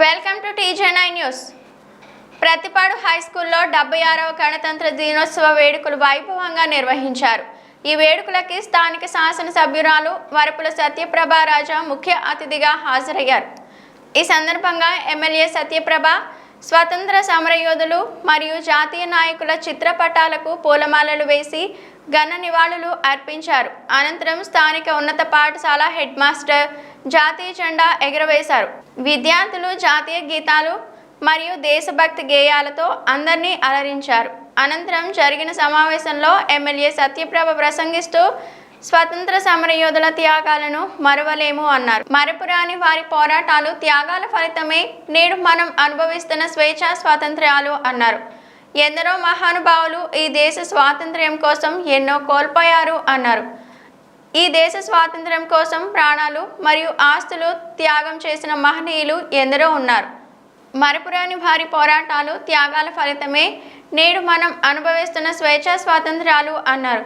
Welcome to TJ nine news Prathipadu high స్కూల్లో డెబ్బై ఆరవ గణతంత్ర దినోత్సవ వేడుకలు వైభవంగా నిర్వహించారు. ఈ వేడుకలకి స్థానిక శాసనసభ్యురాలు వరపుల సత్యప్రభ రాజా ముఖ్య అతిథిగా హాజరయ్యారు. ఈ సందర్భంగా ఎమ్మెల్యే సత్యప్రభ స్వతంత్ర సమరయోధులు మరియు జాతీయ నాయకుల చిత్రపటాలకు పూలమాలలు వేసి ఘన నివాళులు అర్పించారు. అనంతరం స్థానిక ఉన్నత పాఠశాల హెడ్ మాస్టర్ జాతీయ జెండా ఎగురవేశారు. విద్యార్థులు జాతీయ గీతాలు మరియు దేశభక్తి గేయాలతో అందరినీ అలరించారు. అనంతరం జరిగిన సమావేశంలో ఎమ్మెల్యే సత్యప్రభ ప్రసంగిస్తూ స్వతంత్ర సమరయోధుల త్యాగాలను మరవలేము అన్నారు. మరపురాని వారి పోరాటాలు త్యాగాల ఫలితమే నేడు మనం అనుభవిస్తున్న స్వేచ్ఛా స్వాతంత్ర్యాలు అన్నారు. ఎందరో మహానుభావులు ఈ దేశ స్వాతంత్ర్యం కోసం ఎన్నో కోల్పోయారు అన్నారు. ఈ దేశ స్వాతంత్ర్యం కోసం ప్రాణాలు మరియు ఆస్తులు త్యాగం చేసిన మహనీయులు ఎందరో ఉన్నారు. మరపురాని వారి పోరాటాలు త్యాగాల ఫలితమే నేడు మనం అనుభవిస్తున్న స్వేచ్ఛా స్వాతంత్ర్యాలు అన్నారు.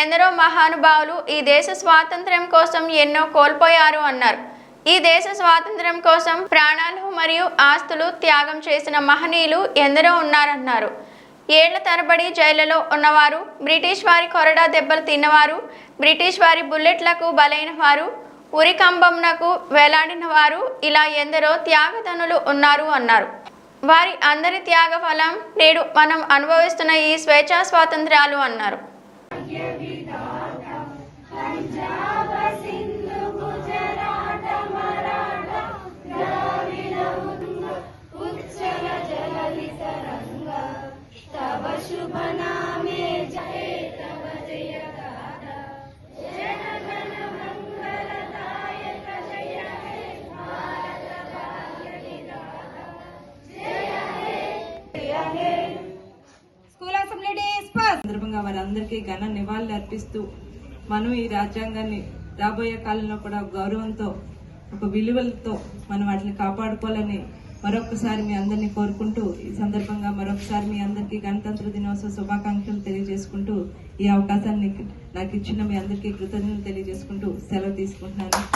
ఎందరో మహానుభావులు ఈ దేశ స్వాతంత్ర్యం కోసం ఎన్నో కోల్పోయారు అన్నారు. ఈ దేశ స్వాతంత్ర్యం కోసం ప్రాణాలు మరియు ఆస్తులు త్యాగం చేసిన మహనీయులు ఎందరో ఉన్నారన్నారు. ఏళ్ళ తరబడి జైళ్ళలో ఉన్నవారు బ్రిటిష్ వారి కొరడా దెబ్బలు తిన్నవారు బ్రిటిష్ వారి బుల్లెట్లకు బలైన వారు ఉరికంబంనకు వేలాడిన వారు ఇలా ఎందరో త్యాగధనులు ఉన్నారు అన్నారు. వారి అందరి త్యాగ ఫలం నేడు మనం అనుభవిస్తున్న ఈ స్వేచ్ఛా స్వాతంత్ర్యాలు అన్నారు. సందర్భంగా వారందరికీ ఘన నివాళులు అర్పిస్తూ మనం ఈ రాజ్యాంగాన్ని రాబోయే కాలంలో కూడా గౌరవంతో ఒక విలువలతో మనం వాటిని కాపాడుకోవాలని మరొకసారి మీ అందరినీ కోరుకుంటూ ఈ సందర్భంగా మరొకసారి మీ అందరికీ గణతంత్ర దినోత్సవ శుభాకాంక్షలు తెలియజేసుకుంటూ ఈ అవకాశాన్ని నాకు ఇచ్చిన మీ అందరికీ కృతజ్ఞతలు తెలియజేసుకుంటూ సెలవు తీసుకుంటున్నాను.